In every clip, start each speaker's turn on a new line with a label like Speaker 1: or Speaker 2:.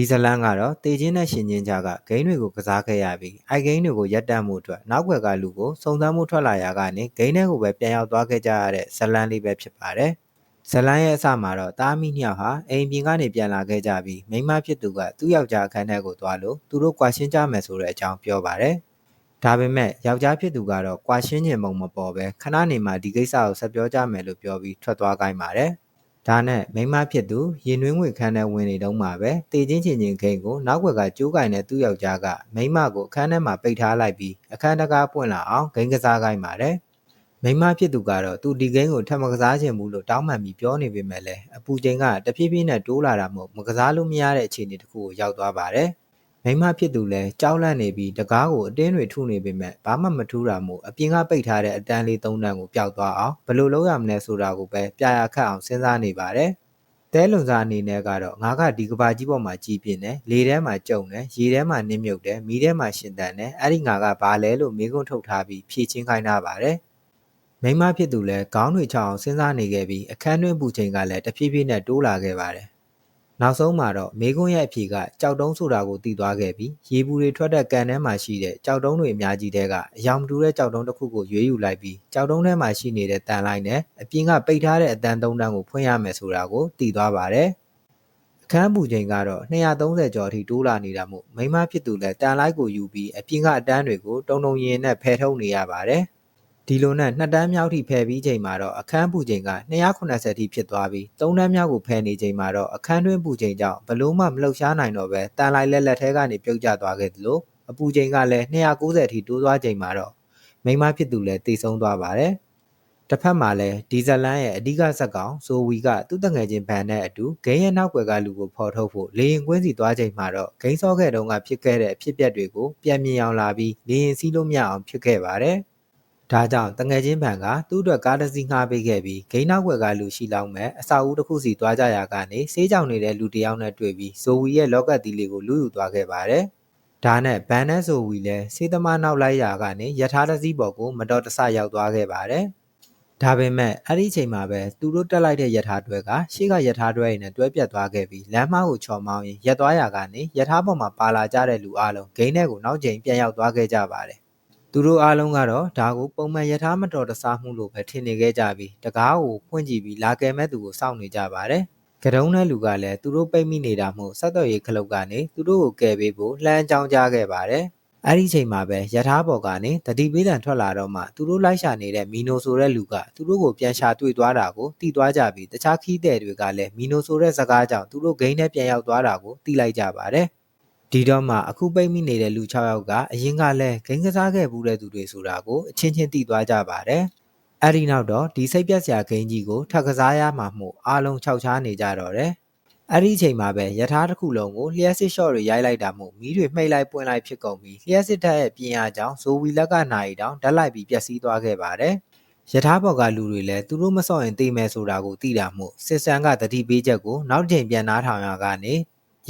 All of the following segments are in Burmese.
Speaker 1: ဒီဇလန်ကတော့တေချင်းနဲ့ရှင်ချင်းကြားကဂိမ်းတွေကိုကစားခဲ့ရပြီးအိုက်ဂိမ်းတွေကိုရပ်တန့်မှုအတွက်နောက်ွယ်ကလူကိုစုံစမ်းမှုထွက်လာရာကနေဂိမ်းထဲကိုပဲပြန်ရောက်သွားခဲ့ကြရတဲ့ဇလန်လေးပဲဖြစ်ပါတယ်။ဇလန်ရဲ့အစမှာတော့တားမီနှစ်ယောက်ဟာအိမ်ပြင်ကနေပြန်လာခဲ့ကြပြီးမိန်းမဖြစ်သူကသူ့ယောက်ျားအခန်းထဲကိုသွားလို့သူတို့ကွာရှင်းကြမယ်ဆိုတဲ့အကြောင်းပြောပါတယ်။ဒါပေမဲ့ယောက်ျားဖြစ်သူကတော့ကွာရှင်းခြင်းမုံမပေါ်ပဲခဏနေမှဒီကိစ္စကိုဆက်ပြောကြမယ်လို့ပြောပြီးထွက်သွားခိုင်းပါတယ်။ ဒါနဲ့မိမဖြစ်သူရင်နှွေးငွေခန်းထဲဝင်နေတော့မှပဲတေချင်းချင်းချင်းခိန်ကိုနောက်ွက်ကကျိုးကင်တဲ့သူ့ယောက်ျားကမိမကိုအခန်းထဲမှာပိတ်ထားလိုက်ပြီးအခန်းတကားပွင့်လာအောင်ဂိမ်းကစားခိုင်းပါတယ်မိမဖြစ်သူကတော့သူဒီဂိမ်းကိုထပ်မကစားချင်ဘူးလို့တောင်းပန်ပြီးပြောနေပေမဲ့လည်းအပူချိန်ကတဖြည်းဖြည်းနဲ့တိုးလာတာမို့မကစားလို့မရတဲ့အခြေအနေတစ်ခုကိုရောက်သွားပါတယ် မိမဖြစ်သူလည်းကြောက်လန့်နေပြီးတကားကိုအတင်းတွေထုနေပေမဲ့ဘာမှမထူးတာမို့အပြင်ကပိတ်ထားတဲ့အတန်းလေးသုံးတန်းကိုပျောက်သွားအောင်ဘယ်လိုလုပ်ရမလဲဆိုတာကိုပဲပြရခတ်အောင်စဉ်းစားနေပါတယ်။တဲလွန်စားအနေနဲ့ကတော့ငါကဒီကဘာကြီးပေါ်မှာကြီးပြင်းတယ်လေထဲမှာကြုံတယ်ရေထဲမှာနစ်မြုပ်တယ်မီးထဲမှာရှင်တန်တယ်အဲ့ဒီငါကဘာလဲလို့မေးခွန်းထုတ်ထားပြီးဖြေချင်းခိုင်းထားပါတယ်။မိမဖြစ်သူလည်းခေါင်းတွေချောင်းစဉ်းစားနေခဲ့ပြီးအခန်းတွင်းပူချိန်ကလည်းတဖြည်းဖြည်းနဲ့တိုးလာခဲ့ပါတယ် နောက်ဆုံးမှာတော့မေကွန်းရဲ့အဖြေကကြောက်တုံးဆိုတာကိုသိသွားခဲ့ပြီးရေဘူးတွေထွက်တဲ့ကန်ထဲမှာရှိတဲ့ကြောက်တုံးတွေအများကြီးတဲကအယောင်တူတဲ့ကြောက်တုံးတစ်ခုကိုရွေးယူလိုက်ပြီးကြောက်တုံးထဲမှာရှိနေတဲ့တန်လိုက်နဲ့အပြင်ကပိတ်ထားတဲ့အတန်းသုံးတန်းကိုဖွင့်ရမယ်ဆိုတာကိုသိသွားပါတယ်အခန်းပူချိန်ကတော့230ကျော်အထိတိုးလာနေတာမို့မိမဖြစ်သူလည်းတန်လိုက်ကိုယူပြီးအပြင်ကအတန်းတွေကိုတုံတုံရင်နဲ့ဖယ်ထုတ်နေရပါတယ်။ ဒီလိုနဲ့နှစ်တန်းမြောက်ထိဖယ်ပြီးချိန်မှာတော့အခန်းပူချိန်က290ထိဖြစ်သွားပြီးသုံးတန်းမြောက်ကိုဖယ်နေချိန်မှာတော့အခန်းတွင်းပူချိန်ကြောင့်ဘလို့မှမလှုပ်ရှားနိုင်တော့ပဲတန်လိုက်လက်လက်ထဲကနေပြုတ်ကျသွားခဲ့သလိုအပူချိန်ကလည်း290ထိတိုးသွားချိန်မှာတော့မိမဖြစ်သူလည်းတိတ်ဆုံးသွားပါတယ်တစ်ဖက်မှာလည်းဒီဇလန်ရဲ့အဓိကဇက်ကောင်ဆိုဝီကသူ့တငယ်ချင်းဘန်နဲ့အတူဂိမ်းရဲ့နောက်ွယ်ကလူကိုဖော်ထုတ်ဖို့လေရင်ကွင်းစီသွားချိန်မှာတော့ဂိမ်းစောခဲ့တုန်းကဖြစ်ခဲ့တဲ့အဖြစ်အပျက်တွေကိုပြန်မြင်အောင်လာပြီးလေရင်စီးလို့မရအောင်ဖြစ်ခဲ့ပါတယ်။ ဒါကြောင့်တငယ်ချင်းဘန်ကသူ့အတွက်ကားတစ်စီးငှားပေးခဲ့ပြီးဂိမ်းနောက်ွယ်ကလူရှိလောက်မဲ့အစာဦးတစ်ခုစီသွားကြရာကနေဆေးကြောင်နေတဲ့လူတစ်ယောက်နဲ့တွေ့ပြီးဇိုဝီရဲ့လော့ကတ်တီလေးကိုလူယူသွားခဲ့ပါတယ်။ဒါနဲ့ဘန်နဲ့ဇိုဝီလည်းဆေးသမားနောက်လိုက်ရာကနေယထာတစ်စီးပေါ်ကိုမတော်တဆရောက်သွားခဲ့ပါတယ်။ဒါပေမဲ့အဲ့ဒီအချိန်မှာပဲသူတို့တက်လိုက်တဲ့ယထာတွဲကရှေ့ကယထာတွဲရင်းနဲ့တွဲပြတ်သွားခဲ့ပြီးလမ်းမကိုချော်မောင်းရင်ရက်သွားရာကနေယထာပေါ်မှာပါလာကြတဲ့လူအလုံးဂိမ်းထဲကိုနောက်ကျိန်ပြန်ရောက်သွားခဲ့ကြပါတယ် သူတို့အားလုံးကတော့ဒါကိုပုံမှန်ယထာမတော်တဆမှုလို့ပဲထင်နေခဲ့ကြပြီးတကားကိုဖွင့်ကြည့်ပြီးလာကယ်မဲ့သူကိုစောင့်နေကြပါတယ်။ကတုံးတဲ့လူကလည်းသူတို့ပိတ်မိနေတာမို့ဆက်သွယ်ရေးခလုတ်ကနေသူတို့ကိုကယ်ပေးဖို့လှမ်းကြောင်းကြားခဲ့ပါတယ်။အဲ့ဒီချိန်မှာပဲယထာဘော်ကနေတတိပေးတံထွက်လာတော့မှသူတို့လိုက်ရှာနေတဲ့မီနိုဆိုတဲ့လူကသူတို့ကိုပြန်ရှာတွေ့သွားတာကိုတီးသွားကြပြီးတခြားခီးတဲ့တွေကလည်းမီနိုဆိုတဲ့စကားကြောင့်သူတို့ဂိမ်းထဲပြန်ရောက်သွားတာကိုသိလိုက်ကြပါတယ်။ ဒီတော့မှအခုပိတ်မိနေတဲ့လူ6ယောက်ကအရင်ကလည်းဂိမ်းကစားခဲ့ဘူးတဲ့သူတွေဆိုတာကိုအချင်းချင်းသိသွားကြပါတယ်။အဲဒီနောက်တော့ဒီစိတ်ပြက်စရာဂိမ်းကြီးကိုထပ်ကစားရမှာမို့အားလုံးခြောက်ချားနေကြတော့တယ်။အဲ့ဒီအချိန်မှာပဲယထာတစ်ခုလုံးကိုလျှက်စစ်ရှော့တွေရိုက်လိုက်တာမို့မီးတွေမှိတ်လိုက်ပွင့်လိုက်ဖြစ်ကုန်ပြီးလျှက်စစ်ဓာတ်ရဲ့ပြင်းအားကြောင့်ဇိုဝီလက်ကနိုင်တောင်ဓာတ်လိုက်ပြီးပျက်စီးသွားခဲ့ပါတယ်။ယထာဘော်ကလူတွေလည်းသူတို့မစော့ရင်သိမယ်ဆိုတာကိုသိတာမို့စစ်စံကတတိပေးချက်ကိုနောက်ချိန်ပြန်နားထောင်ရကနေ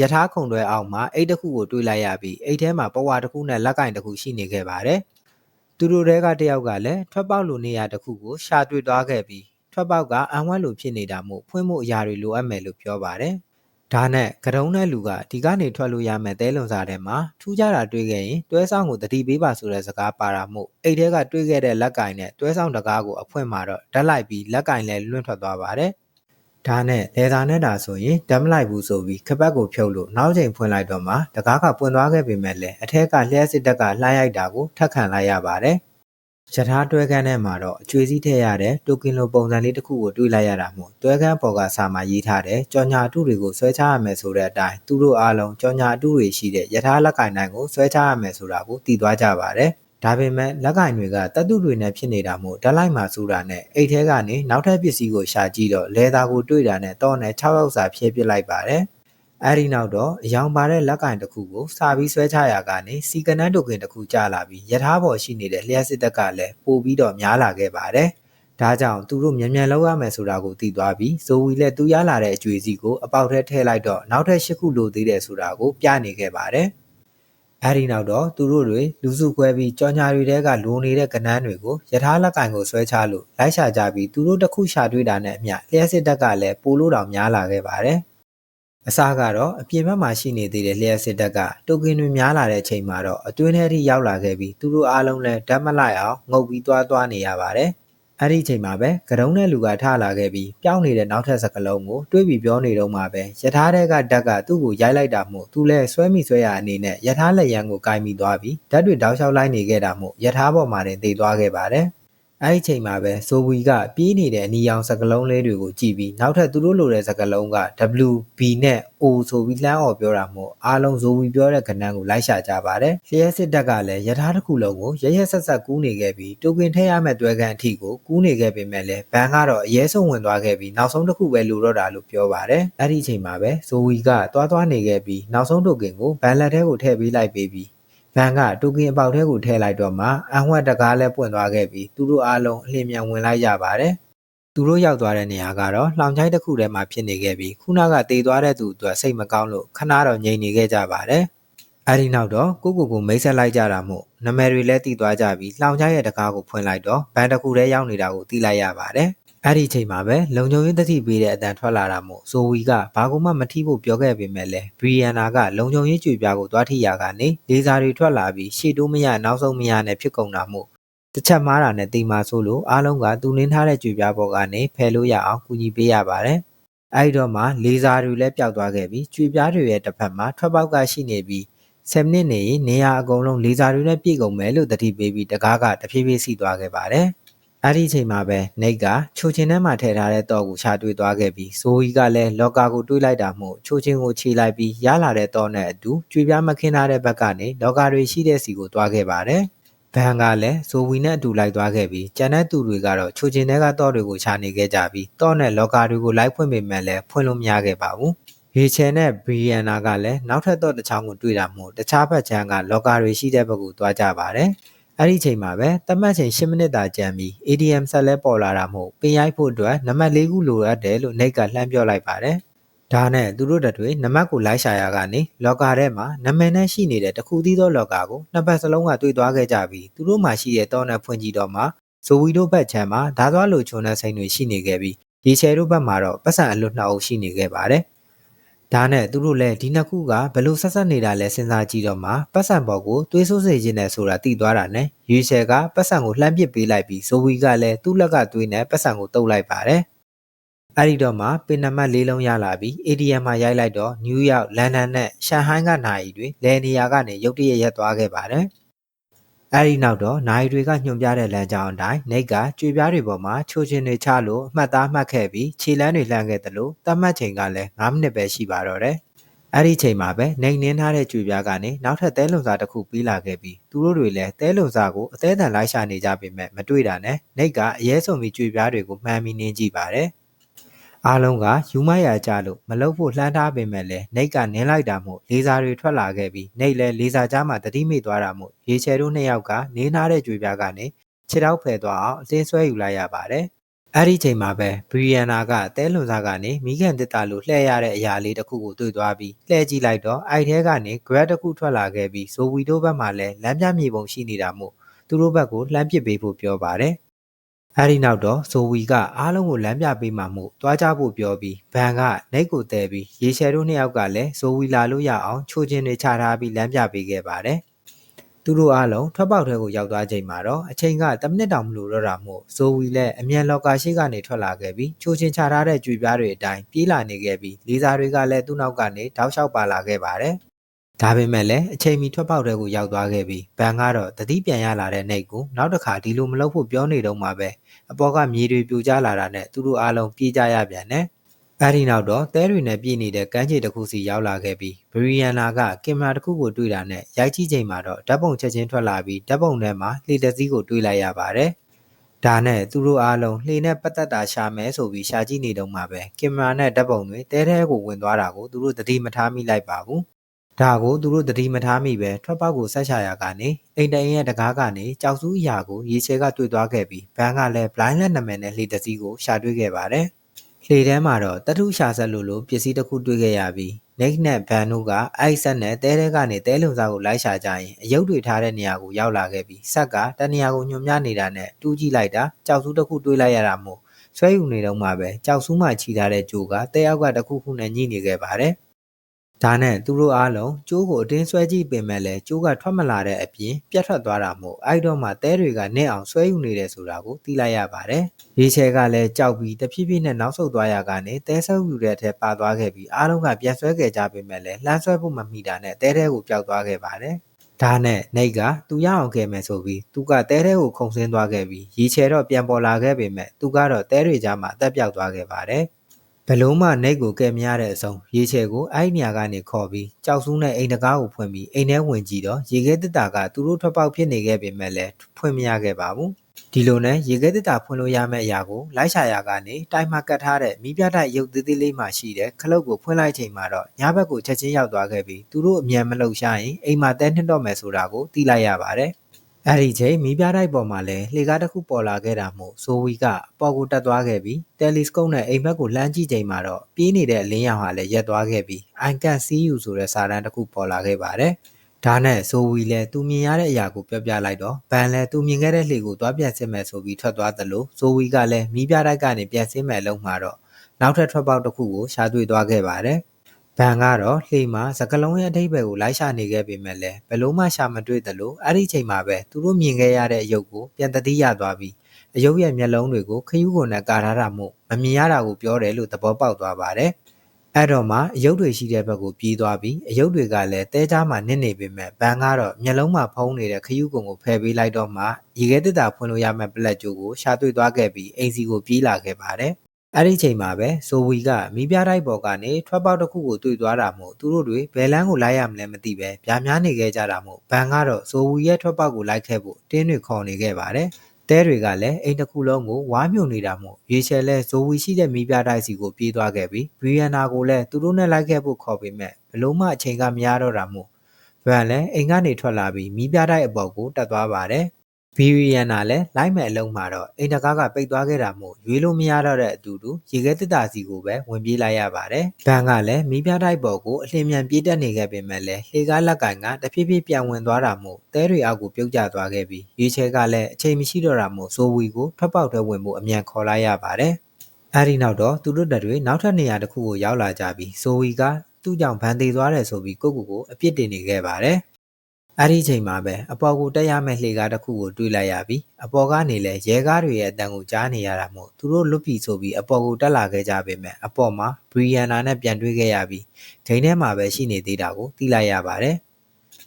Speaker 1: ယထာခုံတွဲအောင်မှာအိတ်တစ်ခုကိုတွေးလိုက်ရပြီးအိတ်ထဲမှာပဝါတစ်ခုနဲ့လက်ကင်တစ်ခုရှိနေခဲ့ပါတယ်။သူတို့တဲကတယောက်ကလည်းထွက်ပေါက်လိုနေရာတစ်ခုကိုရှာတွေ့သွားခဲ့ပြီးထွက်ပေါက်ကအံဝတ်လိုဖြစ်နေတာမို့ဖွင့်မှုအရာတွေလိုအပ်မယ်လို့ပြောပါတယ်။ဒါနဲ့ကတုံးတဲ့လူကဒီကနေထွက်လို့ရမယ်တဲလွန်စားထဲမှာထူးခြားတာတွေ့ခဲ့ရင်တွဲဆောင်ကိုတတိပေးပါဆိုတဲ့စကားပါတာမို့အိတ်ထဲကတွေ့ခဲ့တဲ့လက်ကင်နဲ့တွဲဆောင်တကားကိုအဖွင့်မှာတော့ဓာတ်လိုက်ပြီးလက်ကင်လည်းလွင့်ထွက်သွားပါတယ်။ ဒါနဲ့လေသာနဲ့တာဆိုရင်ဓာတ်မလိုက်ဘူးဆိုပြီးခပတ်ကိုဖြုတ်လို့နောက်ချိန်ဖွင့်လိုက်တော့မှတကားကပွင့်သွားခဲ့ပေမဲ့လည်းအထက်ကလျှက်စစ်တက်ကလှမ်းရိုက်တာကိုထပ်ခံလိုက်ရပါတယ်။ရထားတွဲကန်းထဲမှာတော့အကျွေးစည်းထည့်ရတဲ့တိုကင်လိုပုံစံလေးတစ်ခုကိုတွေ့လိုက်ရတာမို့တွဲကန်းပေါ်ကစာမှာရေးထားတဲ့ကြော်ညာအတုတွေကိုဆွဲချရမယ်ဆိုတဲ့အတိုင်းသူတို့အားလုံးကြော်ညာအတုတွေရှိတဲ့ရထားလက်ကင်တိုင်းကိုဆွဲချရမယ်ဆိုတာကိုသိသွားကြပါတယ်။ ဒါပေမဲ့လက်ကင်တွေကတတုတွေနဲ့ဖြစ်နေတာမို့ဓာတ်လိုက်မှာစူတာနဲ့အိတ်ထဲကနေနောက်ထပ်ပစ္စည်းကိုရှာကြည့်တော့လဲသားကိုတွေ့တာနဲ့တော့နဲ့6ယောက်စာဖြည့်ပစ်လိုက်ပါတယ်။အဲဒီနောက်တော့အယောင်ပါတဲ့လက်ကင်တစ်ခုကိုစာပြီးဆွဲချရာကနေစီကနန်းတိုကင်တစ်ခုကျလာပြီးယထာပေါ်ရှိနေတဲ့လျှက်စစ်တက်ကလည်းပို့ပြီးတော့များလာခဲ့ပါတယ်။ဒါကြောင့်သူတို့မြန်မြန်လောက်ရမယ်ဆိုတာကိုသိသွားပြီးဇိုဝီလည်းသူရလာတဲ့အကျွေးစီကိုအပေါက်ထဲထည့်လိုက်တော့နောက်ထပ်၈ခုလိုသေးတယ်ဆိုတာကိုပြနေခဲ့ပါတယ်။ အဲဒီနောက်တော့သူတို့တွေလူစုခွဲပြီးကြော်ညာတွေတဲကလိုနေတဲ့ကနန်းတွေကိုယထာလက်ကင်ကိုဆွဲချလို့လိုက်ရှာကြပြီးသူတို့တစ်ခုရှာတွေ့တာနဲ့အမျှလျှက်စစ်တက်ကလည်းပိုလို့တောင်များလာခဲ့ပါတယ်အစားကတော့အပြင်ဘက်မှာရှိနေသေးတဲ့လျှက်စစ်တပ်ကတိုကင်တွေများလာတဲ့အချိန်မှာတော့အတွင်းထဲထိရောက်လာခဲ့ပြီးသူတို့အားလုံးလည်းဓာတ်မလိုက်အောင်ငုပ်ပြီးသွားသွားနေရပါတယ်။ အဲ့ဒီအချိန်မှာပဲကရုံးတဲ့လူကထလာခဲ့ပြီးပျောက်နေတဲ့နောက်ထပ်စကလုံးကိုတွေးပြီးပြောနေတော့မှပဲယထာတဲ့ကဓာတ်ကသူ့ကိုရိုက်လိုက်တာမို့သူလည်းဆွဲမိဆွဲရအနေနဲ့ယထာလက်ရန်ကိုကင်မိသွားပြီးဓာတ်တွေတောက်လျှောက်လိုက်နေခဲ့တာမို့ယထာပေါ်မှာတင်သေသွားခဲ့ပါတယ်။ အဲ့ဒီချိန်မှာပဲဇိုဝီကပြေးနေတဲ့အနီရောင်စကလုံးလေးတွေကိုကြည့်ပြီးနောက်ထပ်သူတို့လိုတဲ့စကလုံးက W B နဲ့ O ဆိုပြီးလှမ်းអော်ပြောတာမို့အားလုံးဇိုဝီပြောတဲ့ကဏ္ဍကိုလိုက်ရှာကြပါတယ်။လျှက်စစ်တပ်ကလည်းယထာတစ်ခုလုံးကိုရရက်ဆက်ဆက်ကူးနေခဲ့ပြီးတိုကင်ထည့်ရမဲ့တွဲကန်အထိကိုကူးနေခဲ့ပေမဲ့လည်းဘန်ကတော့အရေးဆုံးဝင်သွားခဲ့ပြီးနောက်ဆုံးတစ်ခုပဲလိုတော့တာလို့ပြောပါတယ်။အဲ့ဒီချိန်မှာပဲဇိုဝီကတွားတွားနေခဲ့ပြီးနောက်ဆုံးတိုကင်ကိုဘန်လက်ထဲကိုထည့်ပေးလိုက်ပေးပြီး ဗန်ကတူကင်အပေါက်ထဲကိုထည့်လိုက်တော့မှအဟွက်တကားလည်းပွင့်သွားခဲ့ပြီးသူတို့အားလုံးအလျင်မြန်ဝင်လိုက်ရပါတယ်။သူတို့ရောက်သွားတဲ့နေရာကတော့လောင်ချိုင်းတစ်ခုထဲမှာဖြစ်နေခဲ့ပြီးခုနကတေသွားတဲ့သူအတွက်စိတ်မကောင်းလို့ခဏတော့ငြိမ်နေခဲ့ကြပါတယ်။အဲဒီနောက်တော့ကိုကိုကိုမိတ်ဆက်လိုက်ကြတာမို့နမယ်တွေလည်းတည်သွားကြပြီးလောင်ချိုင်းရဲ့တကားကိုဖွင့်လိုက်တော့ဘန်တစ်ခုထဲရောက်နေတာကိုသိလိုက်ရပါတယ်။ အဲ့ဒီအချိန်မှာပဲလုံခြုံရေးတတိပေးတဲ့အတန်ထွက်လာတာမို့ဇိုဝီကဘာကူမှမထိဖို့ပြောခဲ့ပေမဲ့လည်းဘရီယန်နာကလုံခြုံရေးကြွေပြားကိုသွားထိရကနေလေစာတွေထွက်လာပြီးရှေ့တိုးမရနောက်ဆုံးမရနဲ့ဖြစ်ကုန်တာမို့တစ်ချက်မားတာနဲ့တိမ်မာဆိုးလို့အားလုံးကသူနင်းထားတဲ့ကြွေပြားပေါ်ကနေဖယ်လို့ရအောင်ကူညီပေးရပါတယ်။အဲဒီတော့မှလေစာတွေလည်းပျောက်သွားခဲ့ပြီးကြွေပြားတွေရဲ့တစ်ဖက်မှာထွက်ပေါက်ကရှိနေပြီး7မိနစ်နေရင်နေရာအကုန်လုံးလေစာတွေနဲ့ပြည့်ကုန်မယ်လို့တတိပေးပြီးတကားကတဖြည်းဖြည်းစီသွားခဲ့ပါတယ်။ အဲ့ဒီအချိန်မှာပဲနေကချိုချင်းထဲမှာထည့်ထားတဲ့တော့ကိုရှာတွေ့သွားခဲ့ပြီးဇိုးကြီးကလည်းလော်ကာကိုတွေးလိုက်တာမို့ချိုချင်းကိုခြေလိုက်ပြီးရလာတဲ့တော့နဲ့အတူကြွေပြားမခင်းထားတဲ့ဘက်ကနေလော်ကာတွေရှိတဲ့စီကိုသွားခဲ့ပါတယ်။ဘန်ကလည်းဇိုဝီနဲ့အတူလိုက်သွားခဲ့ပြီးကျန်တဲ့သူတွေကတော့ချိုချင်းထဲကတော့တွေကိုရှာနေခဲ့ကြပြီးတော့နဲ့လော်ကာတွေကိုလိုက်ဖွင့်ပေမဲ့လည်းဖွင့်လို့မရခဲ့ပါဘူး။ရေချယ်နဲ့ဘရီယန်နာကလည်းနောက်ထပ်တော့တစ်ချောင်းကိုတွေ့တာမို့တခြားဘက်ချမ်းကလော်ကာတွေရှိတဲ့ဘက်ကိုသွားကြပါတယ်။ အဲ့ဒီချိန်မှာပဲတတ်မှတ်ချိန်10မိနစ်သာကြံပြီး ADM ဆက်လဲပေါ်လာတာမို့ပင်ရိုက်ဖို့အတွက်နံပါတ်၄ခုလိုအပ်တယ်လို့နိုင်ကလှမ်းပြောလိုက်ပါတယ်။ဒါနဲ့သူတို့တတွေနံပါတ်ကိုလိုက်ရှာရကနေလော်ကာထဲမှာနာမည်နဲ့ရှိနေတဲ့တခုသီးသောလော်ကာကိုနှစ်ပတ်စလုံးကတွေ့သွားခဲ့ကြပြီးသူတို့မှရှိတဲ့တောနဲ့ဖွင့်ကြည့်တော့မှဇိုဝီတို့ဘက်ချမ်းမှာဓာသွားလိုချုံတဲ့စိန်တွေရှိနေခဲ့ပြီးရေချယ်တို့ဘက်မှာတော့ပတ်စံအလွတ်နှစ်အုပ်ရှိနေခဲ့ပါတယ်။ ဒါနဲ့သူတို့လည်းဒီနှစ်ခုကဘလို့ဆက်ဆက်နေတာလဲစဉ်းစားကြည့်တော့မှပတ်စံပေါ်ကိုသွေးဆိုးစေခြင်းနဲ့ဆိုတာသိသွားတာနဲ့ရွေးချယ်ကပတ်စံကိုလှမ်းပစ်ပေးလိုက်ပြီးဇိုဝီကလည်းသူ့လက်ကသွေးနဲ့ပတ်စံကိုတုပ်လိုက်ပါတယ်။အဲဒီတော့မှပင်နံပါတ်၄လုံးရလာပြီး ATM မှာရိုက်လိုက်တော့နယူးယောက်လန်ဒန်နဲ့ရှန်ဟိုင်းကနိုင်တွေလယ်နေရာကနေရုတ်တရက်ရက်သွားခဲ့ပါတယ်။ အဲဒီနောက်တော့နိုင်တွေကညွှန်ပြတဲ့လမ်းကြောင်းအတိုင်းနေကကြွေပြားတွေပေါ်မှာချိုချင်းတွေချလို့အမှတ်သားမှတ်ခဲ့ပြီးခြေလမ်းတွေလှမ်းခဲ့တယ်လို့တတ်မှတ်ချိန်ကလည်း9မိနစ်ပဲရှိပါတော့တယ်။အဲ့ဒီချိန်မှာပဲနေနင်းထားတဲ့ကြွေပြားကနေနောက်ထပ်သဲလုံစာတစ်ခုပြီးလာခဲ့ပြီးသူတို့တွေလည်းသဲလုံစာကိုအသေးအံလိုက်ရှာနေကြပေမဲ့မတွေ့တာနဲ့နေကအရေးဆုံးပြီးကြွေပြားတွေကိုမှန်းပြီးနင်းကြည့်ပါတယ်။ အားလုံးကယူမရကြလို့မလုပ်ဖို့လှမ်းထားပေမဲ့လည်းနှိတ်ကနင်းလိုက်တာမို့လေစာတွေထွက်လာခဲ့ပြီးနှိတ်လည်းလေစာကြားမှာတတိမိသွားတာမို့ရေချယ်တို့နှစ်ယောက်ကနေနားတဲ့ကြွေပြားကနေခြေထောက်ဖယ်သွားအောင်အတင်းဆွဲယူလိုက်ရပါတယ်။အဲ့ဒီချိန်မှာပဲဘရီယန်နာကတဲလွန်စားကနေမိခင်တစ်တာလိုလှည့်ရတဲ့အရာလေးတစ်ခုကိုတွေ့သွားပြီးလှည့်ကြည့်လိုက်တော့အိုက်ထဲကနေ grad တစ်ခုထွက်လာခဲ့ပြီးဇိုဝီတို့ဘက်မှာလည်းလမ်းပြမြေပုံရှိနေတာမို့သူတို့ဘက်ကိုလှမ်းပစ်ပေးဖို့ပြောပါတယ်။ အဲဒီနောက်တော့ဇိုဝီကအားလုံးကိုလမ်းပြပေးမှမို့တွားကြဖို့ပြောပြီးဘန်ကနှိတ်ကိုတဲပြီးရေရှယ်တို့နှစ်ယောက်ကလည်းဇိုဝီလာလို့ရအောင်ချိုးချင်းတွေချထားပြီးလမ်းပြပေးခဲ့ပါတယ်။သူတို့အားလုံးထွက်ပေါက်ထဲကိုရောက်သွားချိန်မှာတော့အချိန်က10မိနစ်တောင်မလိုတော့တာမို့ဇိုဝီလည်းအမြန်လော်ကာရှိကနေထွက်လာခဲ့ပြီးချိုးချင်းချထားတဲ့ကြွေပြားတွေအတိုင်းပြေးလာနေခဲ့ပြီးလေးစားတွေကလည်းသူ့နောက်ကနေတောက်လျှောက်ပါလာခဲ့ပါတယ်။ ဒါပေမဲ့လည်းအချိန်မီထွက်ပေါက်တဲ့ကိုရောက်သွားခဲ့ပြီးဘန်ကတော့တတိပြန်ရလာတဲ့နှိတ်ကိုနောက်တစ်ခါဒီလိုမလုပ်ဖို့ပြောနေတော့မှပဲအပေါ်ကမြေတွေပြိုကျလာတာနဲ့သူတို့အားလုံးပြေးကြရပြန်တယ်။အဲဒီနောက်တော့တဲတွေနဲ့ပြည်နေတဲ့ကမ်းခြေတစ်ခုစီရောက်လာခဲ့ပြီးဘရီယန်နာကကင်မရာတစ်ခုကိုတွေ့တာနဲ့ရိုက်ကြည့်ချိန်မှာတော့ဓာတ်ပုံချက်ချင်းထွက်လာပြီးဓာတ်ပုံထဲမှာလှေတစ်စီးကိုတွေ့လိုက်ရပါတယ်။ဒါနဲ့သူတို့အားလုံးလှေနဲ့ပတ်သက်တာရှာမယ်ဆိုပြီးရှာကြည့်နေတော့မှပဲကင်မရာနဲ့ဓာတ်ပုံတွေတဲထဲကိုဝင်သွားတာကိုသူတို့သတိမထားမိလိုက်ပါဘူး ဒါကိုသူတို့တတိမထားမိပဲထွက်ပေါက်ကိုဆက်ချရာကနေအိမ်တအိမ်ရဲ့တကားကနေကြောက်စူးအရာကိုရေချဲကတွေ့သွားခဲ့ပြီးဘန်းကလည်း blind လက်နာမည်နဲ့လှေတစည်းကိုရှာတွေ့ခဲ့ပါတယ်။လှေထဲမှာတော့တထုရှာဆက်လို့လို့ပစ္စည်းတစ်ခုတွေ့ခဲ့ရပြီး Nick နဲ့ဘန်တို့ကအိုက်ဆက်နဲ့တဲတဲကနေတဲလုံစားကိုလိုက်ရှာကြရင်အယုတ်တွေထားတဲ့နေရာကိုရောက်လာခဲ့ပြီးဆက်ကတနေရာကိုညွန်မြနေတာနဲ့တူးကြည့်လိုက်တာကြောက်စူးတစ်ခုတွေးလိုက်ရတာမို့ဆွဲယူနေတော့မှပဲကြောက်စူးမှချီထားတဲ့ဂျိုကတဲအောက်ကတစ်ခုခုနဲ့ညှိနေခဲ့ပါတယ်။ ဒါနဲ့သူတို့အားလုံးကျိုးကိုအတင်းဆွဲကြည့်ပင်မဲ့လည်းကျိုးကထွက်မလာတဲ့အပြင်ပြတ်ထွက်သွားတာမို့အဲ့တော့မှတဲတွေကနစ်အောင်ဆွဲယူနေတယ်ဆိုတာကိုသိလိုက်ရပါတယ်။ရေချဲကလည်းကြောက်ပြီးတဖြည်းဖြည်းနဲ့နောက်ဆုတ်သွားရကနေတဲဆုပ်ယူတဲ့အထက်ပါသွားခဲ့ပြီးအားလုံးကပြန်ဆွဲခဲ့ကြပင်မဲ့လည်းလှမ်းဆွဲဖို့မမိတာနဲ့တဲတဲကိုပျောက်သွားခဲ့ပါတယ်။ဒါနဲ့နေကသူရအောင်ခဲ့မယ်ဆိုပြီးသူကတဲတဲကိုခုန်ဆင်းသွားခဲ့ပြီးရေချဲတော့ပြန်ပေါ်လာခဲ့ပေမဲ့သူကတော့တဲတွေကြားမှာအသက်ပြောက်သွားခဲ့ပါတယ်။ ဘလုံးမနှိတ်ကိုကဲမရတဲ့အဆုံးရေချဲကိုအဲ့နေရာကနေခေါ်ပြီးကြောက်ဆူးနဲ့အိမ်တကားကိုဖွင့်ပြီးအိမ်ထဲဝင်ကြည့်တော့ရေခဲတစ်တာကသူတို့ထွက်ပေါက်ဖြစ်နေခဲ့ပေမဲ့လည်းဖွင့်မရခဲ့ပါဘူးဒီလိုနဲ့ရေခဲတစ်တာဖွင့်လို့ရမယ့်အရာကိုလိုက်ရှာရာကနေတိုင်မှာကတ်ထားတဲ့မိပြတိုက်ရုပ်သေးသေးလေးမှရှိတဲ့ခလုတ်ကိုဖွင့်လိုက်ချိန်မှာတော့ညဘက်ကိုချက်ချင်းရောက်သွားခဲ့ပြီးသူတို့အမြန်မလှုပ်ရှားရင်အိမ်မှာတဲနှစ်တော့မယ်ဆိုတာကိုသိလိုက်ရပါတယ် အဲ့ဒီချိန်မီးပြတိုက်ပေါ်မှာလည်းလှေကားတစ်ခုပေါ်လာခဲ့တာမို့ဇိုဝီကအပေါ်ကိုတက်သွားခဲ့ပြီးတယ်လီစကုပ်နဲ့အိမ်ဘက်ကိုလှမ်းကြည့်ချိန်မှာတော့ပြေးနေတဲ့အလင်းရောင်ဟာလည်းရက်သွားခဲ့ပြီး I can see you ဆိုတဲ့စာတန်းတစ်ခုပေါ်လာခဲ့ပါတယ်။ဒါနဲ့ဇိုဝီလည်းသူမြင်ရတဲ့အရာကိုပြောပြလိုက်တော့ဘန်လည်းသူမြင်ခဲ့တဲ့လှေကိုသွားပြန်စစ်မယ်ဆိုပြီးထွက်သွားသလိုဇိုဝီကလည်းမီးပြတိုက်ကနေပြန်ဆင်းမယ်လို့မှာတော့နောက်ထပ်ထွက်ပေါက်တစ်ခုကိုရှာတွေ့သွားခဲ့ပါတယ်။ ဘန်ကတော့လှေမှာစကလုံးရဲ့အထိပ္ပယ်ကိုလိုက်ရှာနေခဲ့ပေမဲ့လည်းဘလို့မှရှာမတွေ့သလိုအဲ့ဒီချိန်မှာပဲသူတို့မြင်ခဲ့ရတဲ့အယုတ်ကိုပြန်တတိရသွားပြီးအယုတ်ရဲ့မျက်လုံးတွေကိုခယူးကုန်နဲ့ကာထားတာမို့မမြင်ရတာကိုပြောတယ်လို့သဘောပေါက်သွားပါတယ်။အဲ့တော့မှအယုတ်တွေရှိတဲ့ဘက်ကိုပြေးသွားပြီးအယုတ်တွေကလည်းတဲကြားမှာနစ်နေပေမဲ့ဘန်ကတော့မျက်လုံးမှာဖုံးနေတဲ့ခယူးကုန်ကိုဖယ်ပေးလိုက်တော့မှရေခဲတစ်တာဖွင့်လို့ရမယ့်ပလက်ကျိုးကိုရှာတွေ့သွားခဲ့ပြီးအိမ်စီကိုပြေးလာခဲ့ပါတယ်။ အဲ့ဒီချိန်မှာပဲဆိုဝီကမိပြတိုက်ပေါ်ကနေထွက်ပေါက်တစ်ခုကိုတွေ့သွားတာမို့သူတို့တွေဘယ်လန်းကိုလိုက်ရမလဲမသိပဲဗျာများနေခဲ့ကြတာမို့ဘန်ကတော့ဆိုဝီရဲ့ထွက်ပေါက်ကိုလိုက်ခဲ့ဖို့တင်းတွေခေါ်နေခဲ့ပါတယ်တဲတွေကလည်းအိမ်တစ်ခုလုံးကိုဝါးမြုံနေတာမို့ရေချဲလဲဇိုဝီရှိတဲ့မိပြတိုက်စီကိုပြေးသွားခဲ့ပြီးဘရီယန်နာကိုလည်းသူတို့နဲ့လိုက်ခဲ့ဖို့ခေါ်ပေမဲ့ဘလို့မှအချိန်ကမရတော့တာမို့ဗန်လည်းအိမ်ကနေထွက်လာပြီးမိပြတိုက်အပေါ်ကိုတက်သွားပါတယ် ဗီရီယန်နာလည်းလိုက်မဲ့အလုံးမှာတော့အိမ်တကားကပိတ်သွားခဲ့တာမို့ရွေးလို့မရတော့တဲ့အတူတူရေခဲတစ်တာစီကိုပဲဝင်ပြေးလိုက်ရပါတယ်။ဘန်ကလည်းမီးပြတိုက်ပေါ်ကိုအလင်းမြန်ပြေးတက်နေခဲ့ပေမဲ့လည်းလှေကားလက်ကင်ကတဖြည်းဖြည်းပြန်ဝင်သွားတာမို့တဲတွေအောက်ကိုပြုတ်ကျသွားခဲ့ပြီးရေချဲကလည်းအချိန်မရှိတော့တာမို့ဇိုဝီကိုထွက်ပေါက်ထဲဝင်ဖို့အမြန်ခေါ်လိုက်ရပါတယ်။အဲဒီနောက်တော့သူတို့တပ်တွေနောက်ထပ်နေရာတစ်ခုကိုရောက်လာကြပြီးဇိုဝီကသူ့ကြောင့်ဗန်သေးသွားတယ်ဆိုပြီးကိုကိုကိုအပြစ်တင်နေခဲ့ပါတယ်။ အဲ့ဒီချိန်မှာပဲအပေါ်ကိုတက်ရမယ့်လှေကားတစ်ခုကိုတွေ့လိုက်ရပြီးအပေါ်ကနေလဲရဲကားတွေရဲ့အတန်ကိုကြားနေရတာမို့သူတို့လွတ်ပြီဆိုပြီးအပေါ်ကိုတက်လာခဲ့ကြပေမဲ့အပေါ်မှာဘရီယန်နာနဲ့ပြန်တွေ့ခဲ့ရပြီးဒိန်းထဲမှာပဲရှိနေသေးတာကိုသိလိုက်ရပါတယ်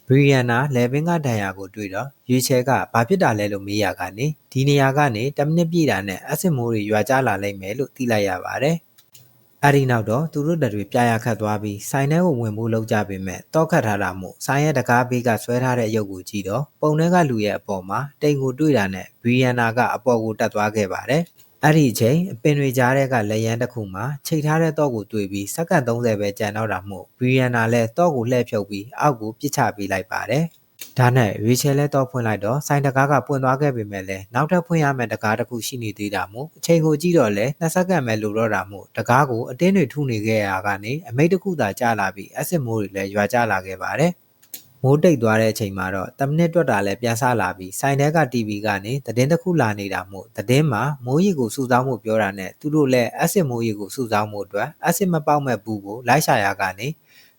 Speaker 1: ဘရီယန်နာလေဘင်းကဒဏ်ရာကိုတွေ့တော့ရွေချဲကဘာဖြစ်တာလဲလို့မေးရကနေဒီနေရာကနေ10မိနစ်ပြည့်တာနဲ့အဆစ်မိုးတွေရွာကျလာလိမ့်မယ်လို့သိလိုက်ရပါတယ်။ အဲ့ဒီနောက်တော့သူတို့တတွေပြာရခတ်သွားပြီးဆိုင်ထဲကိုဝင်ဖို့လုပ်ကြပေမဲ့တောက်ခတ်ထားတာမို့ဆိုင်ရဲ့တကားဘေးကဆွဲထားတဲ့အယုတ်ကိုကြည့်တော့ပုံထဲကလူရဲ့အပေါ်မှာတိမ်ကိုတွေ့တာနဲ့ဘီယန်နာကအပေါ်ကိုတက်သွားခဲ့ပါတယ်။အဲ့ဒီအချိန်အပင်တွေကြားထဲကလက်ရန်တစ်ခုမှာချိတ်ထားတဲ့တော့ကိုတွေ့ပြီးစက္ကန့်30ပဲကြံတော့တာမို့ဘီယန်နာလည်းတော့ကိုလှည့်ဖြုတ်ပြီးအောက်ကိုပစ်ချပေးလိုက်ပါတယ်။ ဒါနဲ့ရီချယ်လဲတော့ဖွင့်လိုက်တော့ဆိုင်တကားကပွင့်သွားခဲ့ပေမဲ့လည်းနောက်ထပ်ဖွင့်ရမယ့်တကားတစ်ခုရှိနေသေးတာမို့အချိန်ကိုကြည့်တော့လဲနှစ်စက္ကန့်ပဲလိုတော့တာမို့တကားကိုအတင်းတွေထုနေခဲ့ရတာကနေအမိတ်တစ်ခုသာကြာလာပြီးအက်ဆစ်မိုးတွေလည်းရွာကျလာခဲ့ပါတယ်မိုးတိတ်သွားတဲ့အချိန်မှာတော့10မိနစ်တွက်တာလည်းပြန်ဆလာပြီးဆိုင်ထဲက TV ကနေသတင်းတစ်ခုလာနေတာမို့သတင်းမှာမိုးရီကိုစုဆောင်းမှုပြောတာနဲ့သူတို့လည်းအက်ဆစ်မိုးရီကိုစုဆောင်းမှုအတွက်အက်ဆစ်မပေါက်မဲ့ဘူးကိုလိုက်ရှာရကနေ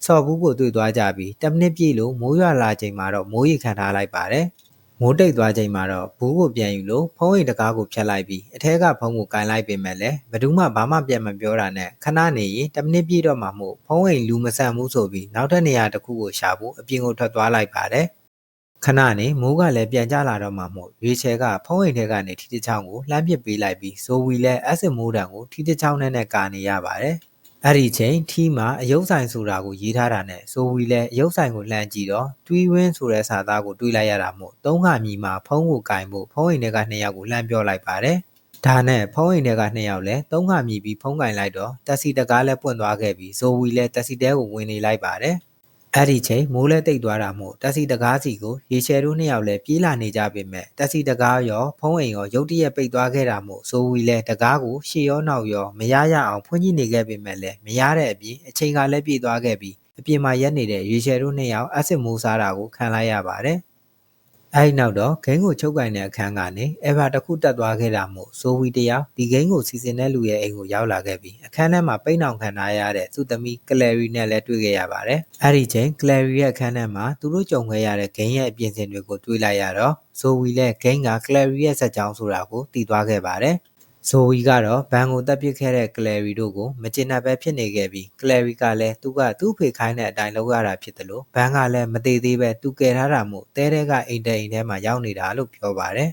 Speaker 1: ဆော်ဘူးကိုတွေ့သွားကြပြီး10မိနစ်ပြည့်လို့မိုးရွာလာချိန်မှာတော့မိုးရီခံထားလိုက်ပါတယ်မိုးတိတ်သွားချိန်မှာတော့ဘူးကိုပြန်ယူလို့ဖုံးရိပ်တကားကိုဖျက်လိုက်ပြီးအထဲကဖုံးကိုကင်လိုက်ပေမဲ့လည်းဘယ်သူမှဘာမှပြန်မပြောတာနဲ့ခဏနေရင်10မိနစ်ပြည့်တော့မှမို့ဖုံးရိပ်လူမဆန်ဘူးဆိုပြီးနောက်ထပ်နေရာတစ်ခုကိုရှာဖို့အပြင်ကိုထွက်သွားလိုက်ပါတယ်ခဏနေမိုးကလည်းပြန်ကျလာတော့မှမို့ရွေချယ်ကဖုံးရိပ်ထဲကနေထီတချောင်းကိုလှမ်းပစ်ပေးလိုက်ပြီးဇိုဝီလည်းအက်ဆစ်မိုးတံကိုထီတချောင်းနဲ့နဲ့ကာနေရပါတယ်။ အဲ့ဒီချိန်ထီးမှာအယုတ်ဆိုင်ဆိုတာကိုရေးထားတာနဲ့ဇိုဝီလည်းအယုတ်ဆိုင်ကိုလှမ်းကြည့်တော့တွေးဝင်းဆိုတဲ့စာသားကိုတွေးလိုက်ရတာမို့သုံးခါမြည်မှာဖုံးကိုကင်ဖို့ဖုံးအိမ်ထဲကနှစ်ယောက်ကိုလှမ်းပြောလိုက်ပါတယ်ဒါနဲ့ဖုံးအိမ်ထဲကနှစ်ယောက်လည်းသုံးခါမြည်ပြီးဖုံးကင်လိုက်တော့တက်စီတကားလည်းပွင့်သွားခဲ့ပြီးဇိုဝီလည်းတက်စီတဲကိုဝင်နေလိုက်ပါတယ် အဲ့ဒီချိန်မိုးလဲတိတ်သွားတာမို့တက်စီတကားစီကိုရေချယ်တို့နှစ်ယောက်လည်းပြေးလာနေကြပေမဲ့တက်စီတကားရောဖုံးအိမ်ရောရုတ်တရက်ပိတ်သွားခဲ့တာမို့ဆိုဝီလဲတကားကိုရှေ့ရောနောက်ရောမရရအောင်ဖွင့်ကြည့်နေခဲ့ပေမဲ့လည်းမရတဲ့အပြင်အချိန်ကလည်းပြေးသွားခဲ့ပြီးအပြင်မှာရက်နေတဲ့ရေချယ်တို့နှစ်ယောက်အဆစ်မိုးစားတာကိုခံလိုက်ရပါတယ် အဲဒီနောက်တော့ဂိမ်းကိုချုပ်ကင်တဲ့အခန်းကနေအဗာတစ်ခုတက်သွားခဲ့တာမို့ဆိုဝီတယောက်ဒီဂိမ်းကိုစီစဉ်တဲ့လူရဲ့အိမ်ကိုရောက်လာခဲ့ပြီးအခန်းထဲမှာပိတ်နှောင်ခံထားရတဲ့သူ့သမီးကလယ်ရီနဲ့လည်းတွေ့ခဲ့ရပါတယ်။အဲဒီချိန်ကလယ်ရီရဲ့အခန်းထဲမှာသူတို့ကြုံခဲ့ရတဲ့ဂိမ်းရဲ့အပြင်ဆင်တွေကိုတွေ့လိုက်ရတော့ဆိုဝီလည်းဂိမ်းကကလယ်ရီရဲ့ဇာတ်ကြောင်းဆိုတာကိုသိသွားခဲ့ပါတယ်။ ဇိုဝီကတော့ဘန်ကိုတပ်ပစ်ခဲ့တဲ့ကလယ်ရီတို့ကိုမကျေနပ်ပဲဖြစ်နေခဲ့ပြီးကလယ်ရီကလည်းသူကသူ့ဖေခိုင်းတဲ့အတိုင်းလုပ်ရတာဖြစ်တယ်လို့ဘန်ကလည်းမသေးသေးပဲသူကယ်ထားတာမို့တဲတဲကအိမ်တဲအိမ်ထဲမှာရောက်နေတာလို့ပြောပါတယ်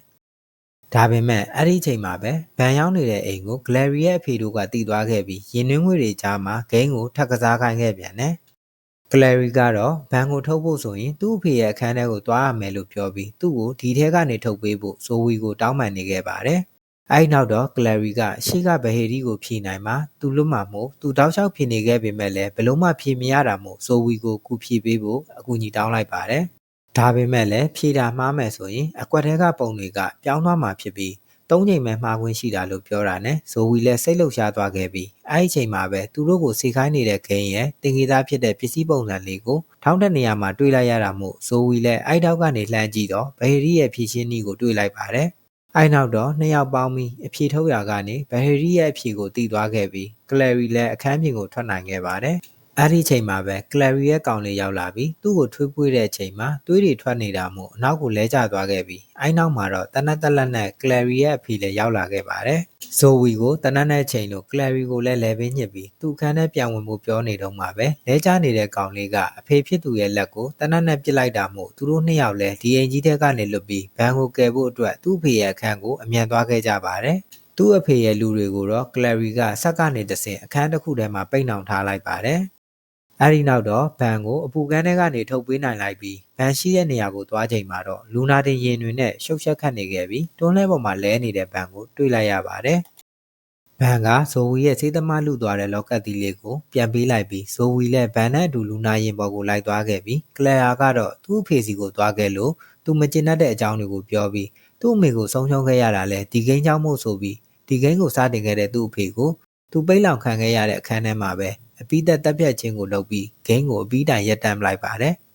Speaker 1: ။ဒါပေမဲ့အဲ့ဒီအချိန်မှာပဲဘန်ရောက်နေတဲ့အိမ်ကိုဂလယ်ရီရဲ့အဖေတို့ကတီးသွားခဲ့ပြီးရင်နှင်းငွေတွေကြားမှာဂိမ်းကိုထပ်ကစားခိုင်းခဲ့ပြန်တယ်။ကလယ်ရီကတော့ဘန်ကိုထုတ်ဖို့ဆိုရင်သူ့အဖေရဲ့အခန်းထဲကိုသွားရမယ်လို့ပြောပြီးသူ့ကိုဒီထဲကနေထုတ်ပေးဖို့ဇိုဝီကိုတောင်းပန်နေခဲ့ပါတယ်။ အဲဒီနောက်တော့ကလယ်ရီကရှေ့ကဘဟေရီကိုဖြေနိုင်မှာသူလွတ်မှာမို့သူတောက်လျှောက်ဖြေနေခဲ့ပေမဲ့လည်းဘလို့မှဖြေမရတာမို့ဆိုဝီကိုကူဖြေပေးဖို့အကူအညီတောင်းလိုက်ပါတယ်။ဒါပေမဲ့လည်းဖြေတာမှားမယ်ဆိုရင်အကွက်ထဲကပုံတွေကပြောင်းသွားမှာဖြစ်ပြီးသုံးချိန်ပဲမှားခွင့်ရှိတာလို့ပြောတာနဲ့ဇိုဝီလည်းစိတ်လှုပ်ရှားသွားခဲ့ပြီးအဲဒီအချိန်မှာပဲသူတို့ကိုစေခိုင်းနေတဲ့ဂိမ်းရဲ့တင်ကြီးသားဖြစ်တဲ့ပစ္စည်းပုံစံလေးကိုထောင်းတဲ့နေရာမှာတွေ့လိုက်ရတာမို့ဇိုဝီလည်းအဲဒီတောက်ကနေလှမ်းကြည့်တော့ဘဟေရီရဲ့ဖြည့်ရှင်းနည်းကိုတွေ့လိုက်ပါတယ်။ အဲနောက်တော့နှစ်ယောက်ပေါင်းပြီးအဖြေထုတ်ရာကနေဘဟရီရဲ့အဖြေကိုတည်သွားခဲ့ပြီးကလယ်ရီလည်းအခန်းပြင်ကိုထွက်နိုင်ခဲ့ပါတယ်။ အဲဒီချိန်မှာပဲကလယ်ရီရဲ့ကောင်လေးရောက်လာပြီးသူ့ကိုထွေးပွေးတဲ့အချိန်မှာသွေးတွေထွက်နေတာမို့အနောက်ကိုလဲကျသွားခဲ့ပြီးအဲနောက်မှာတော့တနက်တက်လက်နဲ့ကလယ်ရီရဲ့အဖေလည်းရောက်လာခဲ့ပါတယ်။ဇိုဝီကိုတနက်နဲ့ချိန်လို့ကလယ်ရီကိုလည်းလဲပေးညှစ်ပြီးသူ့ခန်းထဲပြန်ဝင်ဖို့ပြောနေတော့မှပဲလဲကျနေတဲ့ကောင်လေးကအဖေဖြစ်သူရဲ့လက်ကိုတနက်နဲ့ပစ်လိုက်တာမို့သူတို့နှစ်ယောက်လည်းဒီအိမ်ကြီးထဲကနေလွတ်ပြီးဘန်ကိုကယ်ဖို့အတွက်သူ့ဖေရဲ့အခန်းကိုအမြန်သွားခဲ့ကြပါတယ်။သူ့အဖေရဲ့လူတွေကိုတော့ကလယ်ရီကဆက်ကနေတဆင်အခန်းတစ်ခုထဲမှာပိတ်နှောင်ထားလိုက်ပါတယ်။ အဲဒီနောက်တော့ဘန်ကိုအပူကန်းထဲကနေထုတ်ပေးနိုင်လိုက်ပြီးဘန်ရှိတဲ့နေရာကိုသွားချိန်မှာတော့လူနာတင်ရင်တွေနဲ့ရှုပ်ရှက်ခတ်နေခဲ့ပြီးတွန်းလှဲပေါ်မှာလဲနေတဲ့ဘန်ကိုတွေ့လိုက်ရပါတယ်။ဘန်ကဇိုဝီရဲ့စေးသမားလူသွားတဲ့လောကတ်တီလေးကိုပြန်ပေးလိုက်ပြီးဇိုဝီလည်းဘန်နဲ့အတူလူနာရင်ပေါ်ကိုလိုက်သွားခဲ့ပြီးကလယာကတော့သူ့အဖေစီကိုသွားခဲ့လို့သူမကျင်တတ်တဲ့အကြောင်းတွေကိုပြောပြီးသူ့အမေကိုဆုံးရှုံးခဲ့ရတာလဲဒီကိန်းကြောင့်မို့ဆိုပြီးဒီကိန်းကိုစတင်ခဲ့တဲ့သူ့အဖေကိုသူပိတ်လောင်ခံခဲ့ရတဲ့အခန်းထဲမှာပဲ အပိသက်တက်ပြတ်ခြင်းကိုလုပ်ပြီးဂိမ်းကိုအပြီးတိုင်ရပ်တန့်လိုက်ပါတယ်။